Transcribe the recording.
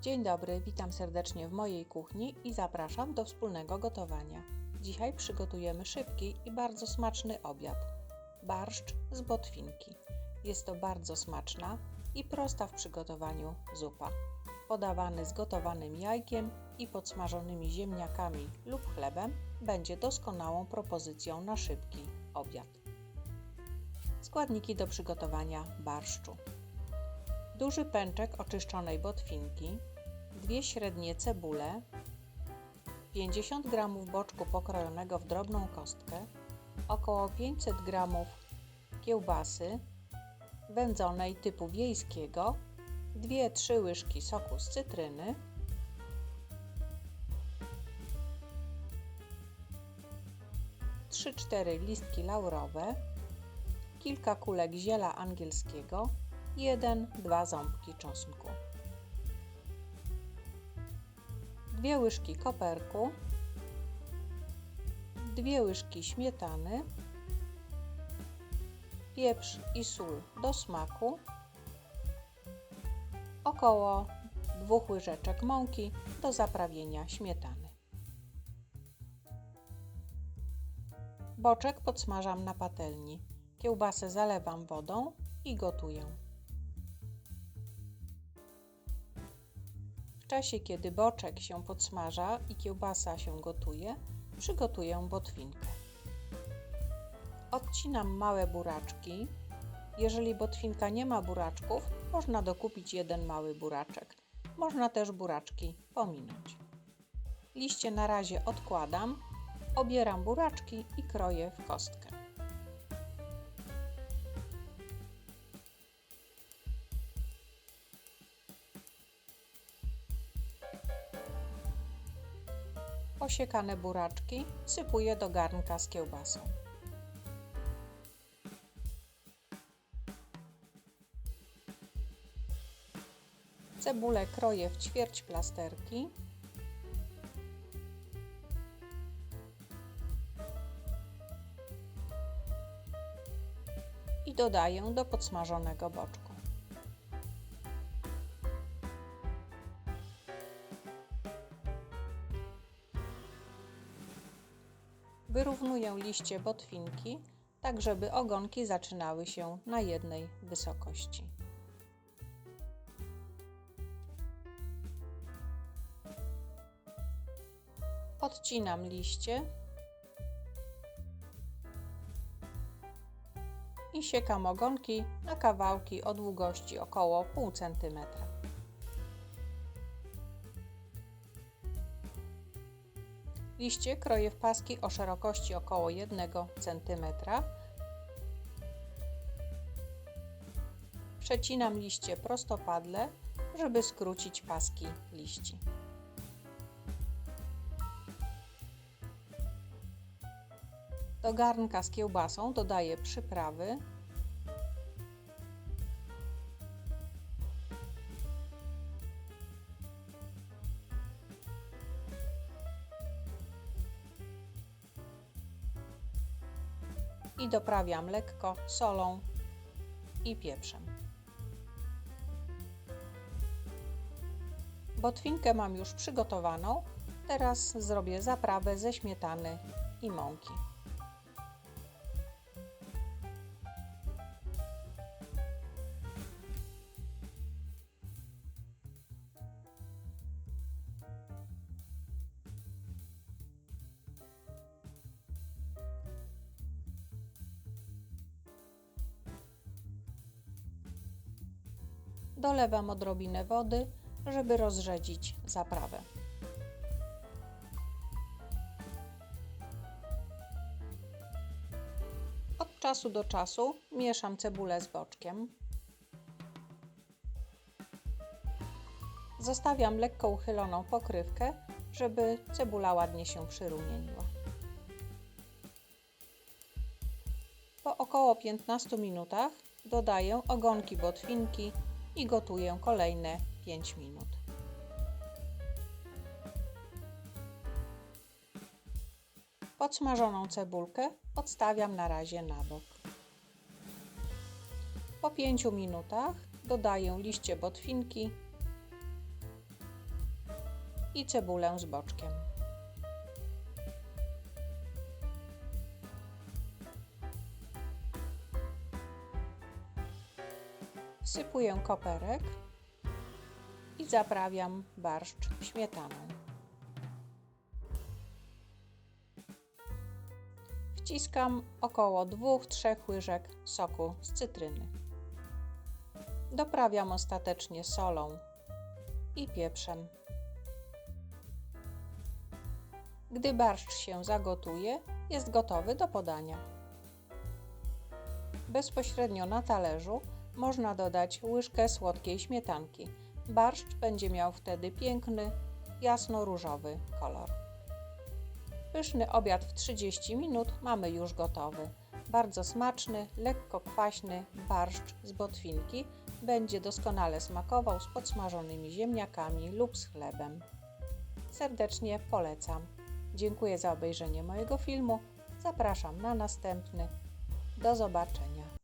Dzień dobry, witam serdecznie w mojej kuchni i zapraszam do wspólnego gotowania. Dzisiaj przygotujemy szybki i bardzo smaczny obiad. Barszcz z botwinki. Jest to bardzo smaczna i prosta w przygotowaniu zupa. Podawany z gotowanym jajkiem i podsmażonymi ziemniakami lub chlebem będzie doskonałą propozycją na szybki obiad. Składniki do przygotowania barszczu. Duży pęczek oczyszczonej botwinki, dwie średnie cebule, 50 g boczku pokrojonego w drobną kostkę, około 500 g kiełbasy wędzonej typu wiejskiego, 2-3 łyżki soku z cytryny, trzy cztery listki laurowe, kilka kulek ziela angielskiego, 1-2 ząbki czosnku, dwie łyżki koperku, dwie łyżki śmietany, pieprz i sól do smaku, około 2 łyżeczek mąki do zaprawienia śmietany. Boczek podsmażam na patelni. Kiełbasę zalewam wodą i gotuję. Czasie, kiedy boczek się podsmaża i kiełbasa się gotuje, przygotuję botwinkę. Odcinam małe buraczki. Jeżeli botwinka nie ma buraczków, można dokupić jeden mały buraczek. Można też buraczki pominąć. Liście na razie odkładam, obieram buraczki i kroję w kostkę. Posiekane buraczki sypuję do garnka z kiełbasą. Cebulę kroję w ćwierć plasterki. I dodaję do podsmażonego boczku. Wyrównuję liście botwinki, tak żeby ogonki zaczynały się na jednej wysokości. Odcinam liście i siekam ogonki na kawałki o długości około pół centymetra. Liście kroję w paski o szerokości około 1 cm. Przecinam liście prostopadle, żeby skrócić paski liści. Do garnka z kiełbasą dodaję przyprawy. I doprawiam lekko solą i pieprzem. Botwinkę mam już przygotowaną. Teraz zrobię zaprawę ze śmietany i mąki. Dolewam odrobinę wody, żeby rozrzedzić zaprawę. Od czasu do czasu mieszam cebulę z boczkiem. Zostawiam lekko uchyloną pokrywkę, żeby cebula ładnie się przyrumieniła. Po około 15 minutach dodaję ogonki botwinki i gotuję kolejne 5 minut. Podsmażoną cebulkę odstawiam na razie na bok. Po 5 minutach dodaję liście botwinki i cebulę z boczkiem. Wsypuję koperek i zaprawiam barszcz śmietaną. Wciskam około 2-3 łyżek soku z cytryny. Doprawiam ostatecznie solą i pieprzem. Gdy barszcz się zagotuje, jest gotowy do podania. Bezpośrednio na talerzu można dodać łyżkę słodkiej śmietanki. Barszcz będzie miał wtedy piękny, jasno-różowy kolor. Pyszny obiad w 30 minut mamy już gotowy. Bardzo smaczny, lekko kwaśny barszcz z botwinki będzie doskonale smakował z podsmażonymi ziemniakami lub z chlebem. Serdecznie polecam. Dziękuję za obejrzenie mojego filmu. Zapraszam na następny. Do zobaczenia.